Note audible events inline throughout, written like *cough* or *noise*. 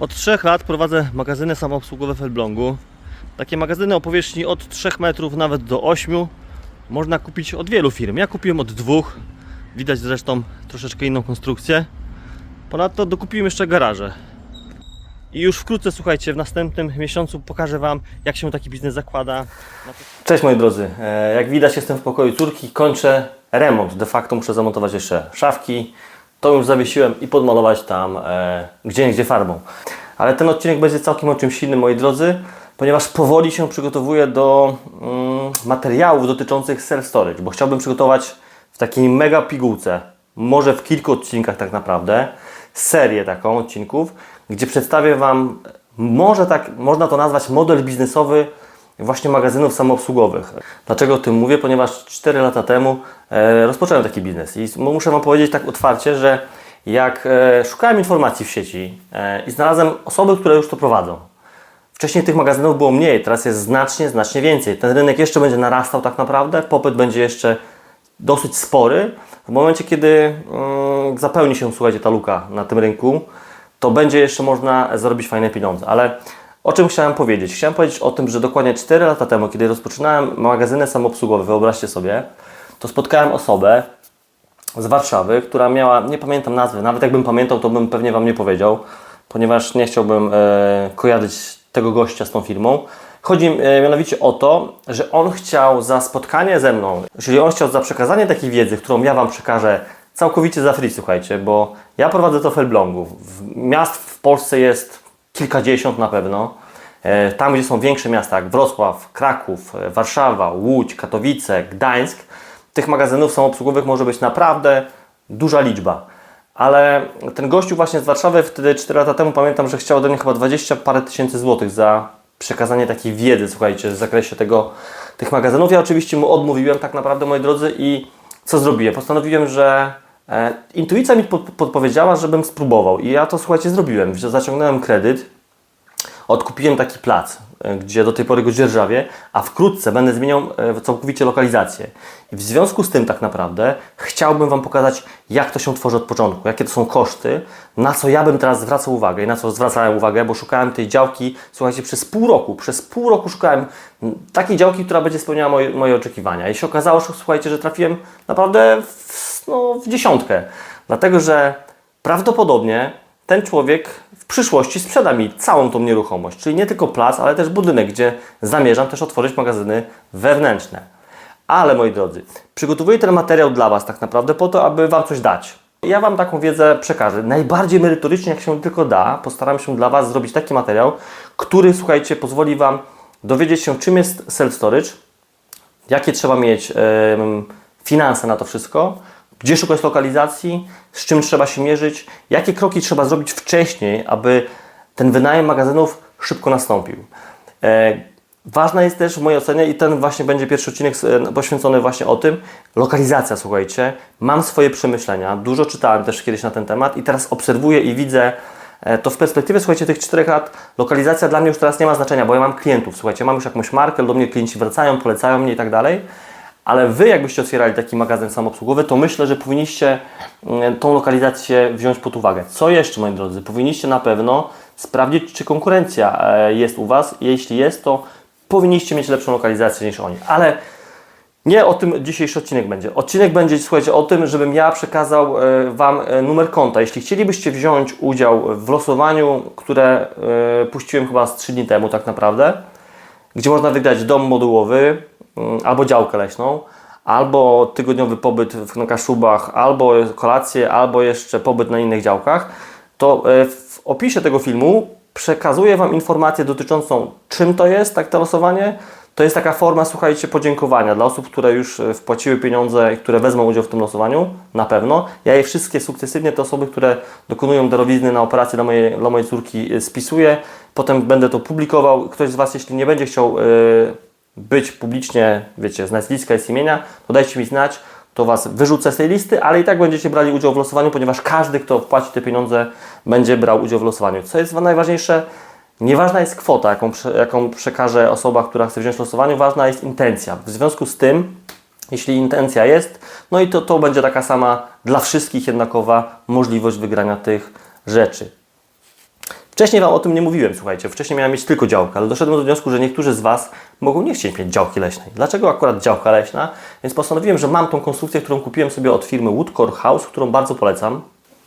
Od 3 lat prowadzę magazyny samoobsługowe w Elblągu. Takie magazyny o powierzchni od 3 metrów nawet do 8 można kupić od wielu firm. Ja kupiłem od dwóch. Widać zresztą troszeczkę inną konstrukcję. Ponadto dokupiłem jeszcze garaże. I już wkrótce, słuchajcie, w następnym miesiącu pokażę Wam, jak się taki biznes zakłada. Cześć moi drodzy. E, Jak widać, jestem w pokoju córki. Kończę remont. De facto muszę zamontować jeszcze szafki. To już zawiesiłem i podmalować tam e, gdzie niegdzie farbą. Ale ten odcinek będzie całkiem o czymś innym, moi drodzy, ponieważ powoli się przygotowuję do mm, materiałów dotyczących self-storage, bo chciałbym przygotować w takiej mega pigułce, może w kilku odcinkach tak naprawdę, serię taką odcinków, gdzie przedstawię Wam, może tak, można to nazwać model biznesowy właśnie magazynów samoobsługowych. Dlaczego o tym mówię? Ponieważ 4 lata temu e, rozpocząłem taki biznes i muszę Wam powiedzieć tak otwarcie, że jak e, szukałem informacji w sieci e, i znalazłem osoby, które już to prowadzą. Wcześniej tych magazynów było mniej, teraz jest znacznie, znacznie więcej. Ten rynek jeszcze będzie narastał tak naprawdę, popyt będzie jeszcze dosyć spory. W momencie, kiedy mm, zapełni się, słuchajcie, ta luka na tym rynku, to będzie jeszcze można zarobić fajne pieniądze. Ale o czym chciałem powiedzieć? Chciałem powiedzieć o tym, że dokładnie 4 lata temu, kiedy rozpoczynałem magazyny samoobsługowe, wyobraźcie sobie, to spotkałem osobę z Warszawy, która miała, nie pamiętam nazwy, nawet jakbym pamiętał, to bym pewnie Wam nie powiedział, ponieważ nie chciałbym e, kojarzyć tego gościa z tą firmą. Chodzi e, mianowicie o to, że on chciał za spotkanie ze mną, czyli on chciał za przekazanie takiej wiedzy, którą ja Wam przekażę całkowicie za free, słuchajcie, bo ja prowadzę to. W- Miast w Polsce jest kilkadziesiąt na pewno. E, Tam, gdzie są większe miasta, jak Wrocław, Kraków, e, Warszawa, Łódź, Katowice, Gdańsk, tych magazynów samoobsługowych może być naprawdę duża liczba. Ale ten gościu właśnie z Warszawy wtedy 4 lata temu pamiętam, że chciał ode mnie chyba 20 parę tysięcy złotych za przekazanie takiej wiedzy, słuchajcie, w zakresie tego, tych magazynów. Ja oczywiście mu odmówiłem tak naprawdę, moi drodzy, i co zrobiłem? Postanowiłem, że intuicja mi pod, podpowiedziała, żebym spróbował. I ja to, słuchajcie, zrobiłem. Zaciągnąłem kredyt, odkupiłem taki plac, e, gdzie do tej pory go dzierżawię, a wkrótce będę zmieniał e, całkowicie lokalizację. I w związku z tym tak naprawdę chciałbym Wam pokazać, jak to się tworzy od początku, jakie to są koszty, na co ja bym teraz zwracał uwagę i na co zwracałem uwagę, bo szukałem tej działki, słuchajcie, przez pół roku, przez pół roku szukałem takiej działki, która będzie spełniała moje, moje oczekiwania. I się okazało, że słuchajcie, że trafiłem naprawdę w, no, w dziesiątkę. Dlatego, że prawdopodobnie ten człowiek w przyszłości sprzeda mi całą tą nieruchomość, czyli nie tylko plac, ale też budynek, gdzie zamierzam też otworzyć magazyny wewnętrzne. Ale moi drodzy, przygotowuję ten materiał dla Was tak naprawdę po to, aby Wam coś dać. Ja Wam taką wiedzę przekażę. Najbardziej merytorycznie, jak się tylko da, postaram się dla Was zrobić taki materiał, który, słuchajcie, pozwoli Wam dowiedzieć się, czym jest self-storage, jakie trzeba mieć em, finanse na to wszystko, gdzie szukać lokalizacji, z czym trzeba się mierzyć, jakie kroki trzeba zrobić wcześniej, aby ten wynajem magazynów szybko nastąpił. E, ważna jest też w mojej ocenie i ten właśnie będzie pierwszy odcinek e, poświęcony właśnie o tym, lokalizacja, słuchajcie. Mam swoje przemyślenia, dużo czytałem też kiedyś na ten temat i teraz obserwuję i widzę e, to w perspektywie, słuchajcie, tych czterech lat lokalizacja dla mnie już teraz nie ma znaczenia, bo ja mam klientów, słuchajcie, mam już jakąś markę, do mnie klienci wracają, polecają mnie i tak dalej. Ale Wy, jakbyście otwierali taki magazyn samoobsługowy, to myślę, że powinniście mm, tą lokalizację wziąć pod uwagę. Co jeszcze, moi drodzy? Powinniście na pewno sprawdzić, czy konkurencja e, jest u Was. Jeśli jest, to powinniście mieć lepszą lokalizację niż oni. Ale nie o tym dzisiejszy odcinek będzie. Odcinek będzie, słuchajcie, o tym, żebym ja przekazał e, Wam e, numer konta. Jeśli chcielibyście wziąć udział w losowaniu, które puściłem chyba z 3 dni temu tak naprawdę, gdzie można wygrać dom modułowy, mm, albo działkę leśną, albo tygodniowy pobyt w Kaszubach, albo kolację, albo jeszcze pobyt na innych działkach, to e, w opisie tego filmu przekazuję Wam informację dotyczącą czym to jest, tak to losowanie. To jest taka forma, słuchajcie, podziękowania dla osób, które już e, wpłaciły pieniądze, i które wezmą udział w tym losowaniu, na pewno. Ja je wszystkie sukcesywnie, te osoby, które dokonują darowizny na operację dla mojej, dla mojej córki, e, spisuję. Potem będę to publikował. Ktoś z Was, jeśli nie będzie chciał e, być publicznie, wiecie, z nazwiska i z imienia, to dajcie mi znać, to Was wyrzucę z tej listy, ale i tak będziecie brali udział w losowaniu, ponieważ każdy, kto wpłaci te pieniądze, będzie brał udział w losowaniu. Co jest najważniejsze, nieważna jest kwota, jaką, jaką przekaże osoba, która chce wziąć w losowaniu, ważna jest intencja. W związku z tym, jeśli intencja jest, no i to, to będzie taka sama dla wszystkich jednakowa możliwość wygrania tych rzeczy. Wcześniej Wam o tym nie mówiłem, słuchajcie. Wcześniej miałem mieć tylko działkę, ale doszedłem do wniosku, że niektórzy z Was mogą nie chcieć mieć działki leśnej. Dlaczego akurat działka leśna? Więc postanowiłem, że mam tą konstrukcję, którą kupiłem sobie od firmy Woodcore House, którą bardzo polecam.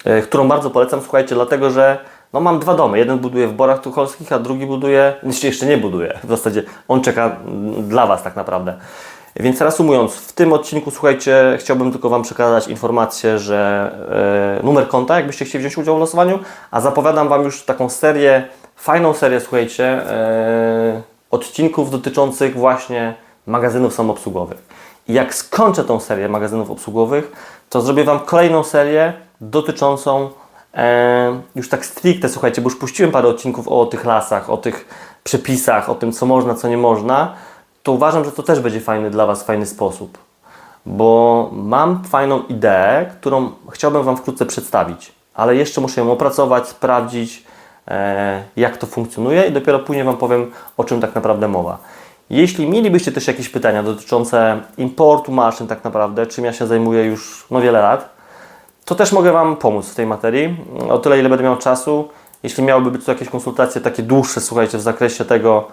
E, którą bardzo polecam, słuchajcie, dlatego że no mam dwa domy. Jeden buduje w Borach Tucholskich, a drugi buduje, jeszcze, jeszcze nie buduje. W zasadzie on czeka mm, dla Was tak naprawdę. Więc reasumując, w tym odcinku, słuchajcie, chciałbym tylko Wam przekazać informację, że e, numer konta, jakbyście chcieli wziąć udział w losowaniu, a zapowiadam Wam już taką serię, fajną serię, słuchajcie, e, odcinków dotyczących właśnie magazynów samoobsługowych. I jak skończę tą serię magazynów obsługowych, to zrobię Wam kolejną serię dotyczącą e, już tak stricte, słuchajcie, bo już puściłem parę odcinków o tych lasach, o tych przepisach, o tym, co można, co nie można, to uważam, że to też będzie fajny dla Was, fajny sposób. Bo mam fajną ideę, którą chciałbym Wam wkrótce przedstawić, ale jeszcze muszę ją opracować, sprawdzić, e, jak to funkcjonuje i dopiero później Wam powiem, o czym tak naprawdę mowa. Jeśli mielibyście też jakieś pytania dotyczące importu maszyn tak naprawdę, czym ja się zajmuję już no wiele lat, to też mogę Wam pomóc w tej materii. O tyle, ile będę miał czasu. Jeśli miałyby być tu jakieś konsultacje takie dłuższe, słuchajcie, w zakresie tego,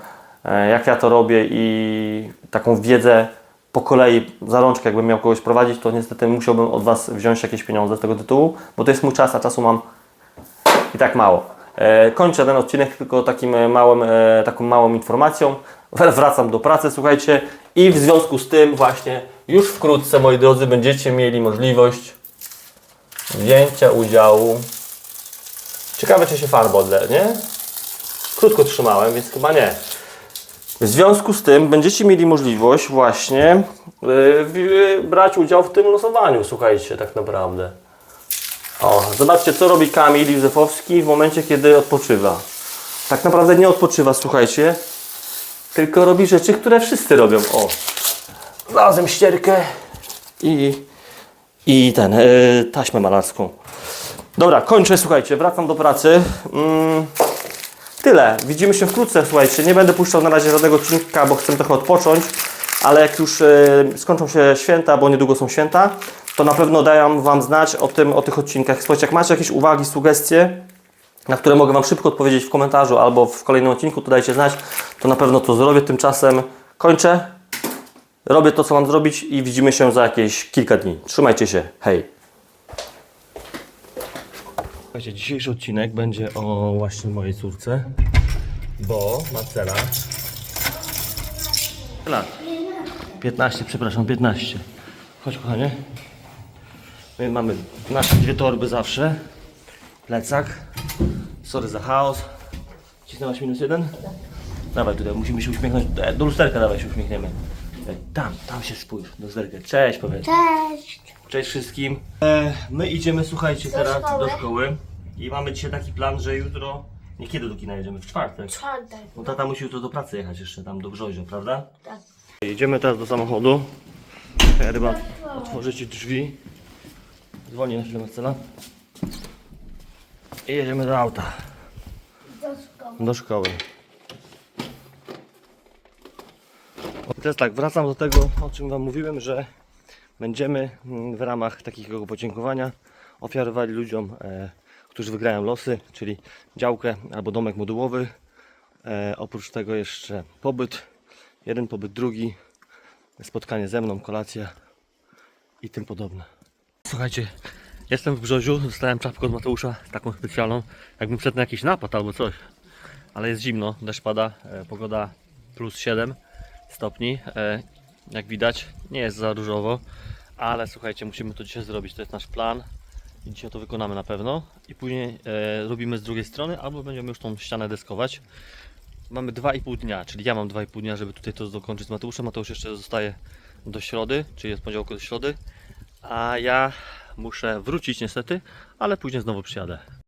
e, jak ja to robię i taką wiedzę po kolei, za rączkę, jakbym miał kogoś prowadzić, to niestety musiałbym od Was wziąć jakieś pieniądze z tego tytułu, bo to jest mój czas, a czasu mam i tak mało. E, kończę ten odcinek tylko takim e, małym, taką małą informacją. *laughs* Wracam do pracy, słuchajcie, i w związku z tym właśnie już wkrótce, moi drodzy, będziecie mieli możliwość wzięcia udziału. Ciekawe, czy się farba odle, nie? Krótko trzymałem, więc chyba nie. W związku z tym będziecie mieli możliwość właśnie yy, brać udział w tym losowaniu, słuchajcie, tak naprawdę. O, zobaczcie, co robi Kamil Józefowski w momencie, kiedy odpoczywa. Tak naprawdę nie odpoczywa, słuchajcie, tylko robi rzeczy, które wszyscy robią. O, znalazłem ścierkę i, i ten, yy, taśmę malarską. Dobra, kończę, słuchajcie, wracam do pracy. Mm, tyle. Widzimy się wkrótce, słuchajcie. Nie będę puszczał na razie żadnego odcinka, bo chcę trochę odpocząć, ale jak już yy, skończą się święta, bo niedługo są święta, to na pewno daję Wam znać o, tym, o tych odcinkach. Słuchajcie, jak macie jakieś uwagi, sugestie, na które mogę Wam szybko odpowiedzieć w komentarzu albo w kolejnym odcinku, to dajcie znać, to na pewno to zrobię. Tymczasem kończę, robię to, co mam zrobić i widzimy się za jakieś kilka dni. Trzymajcie się, hej! Słuchajcie, dzisiejszy odcinek będzie o właśnie mojej córce, bo Marcela lat. 15, przepraszam, 15. Chodź kochanie. My mamy nasze dwie torby zawsze. Plecak. Sorry za chaos. Cisnęłaś minus jeden? Dawaj tutaj, musimy się uśmiechnąć. E, Do lusterka dawaj się uśmiechniemy. E, Tam, tam się spójrz, do lusterka. Cześć powiedz. Cześć. Cześć wszystkim. E, my idziemy, słuchajcie, Do teraz szkoły. do szkoły. I mamy dzisiaj taki plan, że jutro... Nie kiedy do kina jedziemy? W czwartek. Czwartek. Bo tata musi jutro do pracy jechać jeszcze tam do Brzozia, prawda? Tak. Jedziemy teraz do samochodu. Ja chyba otworzę Ci drzwi. Dzwonię na chwilę Marcela. I jedziemy do auta. Do szkoły. Do szkoły. Teraz tak, wracam do tego, o czym Wam mówiłem, że będziemy mm, w ramach takiego podziękowania ofiarowali ludziom, e, którzy wygrają losy, czyli działkę albo domek modułowy. E, oprócz tego jeszcze pobyt, jeden pobyt, drugi, spotkanie ze mną, kolacja i tym podobne. Słuchajcie, jestem w Brzoziu, dostałem czapkę od Mateusza, taką specjalną, jakbym wszedł na jakiś napad albo coś. Ale jest zimno, deszcz pada, e, pogoda plus 7 stopni. E, jak widać, nie jest za różowo, ale słuchajcie, musimy to dzisiaj zrobić, to jest nasz plan. I dzisiaj to wykonamy na pewno. I później e, robimy z drugiej strony, albo będziemy już tą ścianę deskować. Mamy 2,5 dnia, czyli ja mam 2,5 dnia, żeby tutaj to dokończyć z Mateuszem. Mateusz jeszcze zostaje do środy, czyli od poniedziałku do środy. A ja muszę wrócić niestety, ale później znowu przyjadę.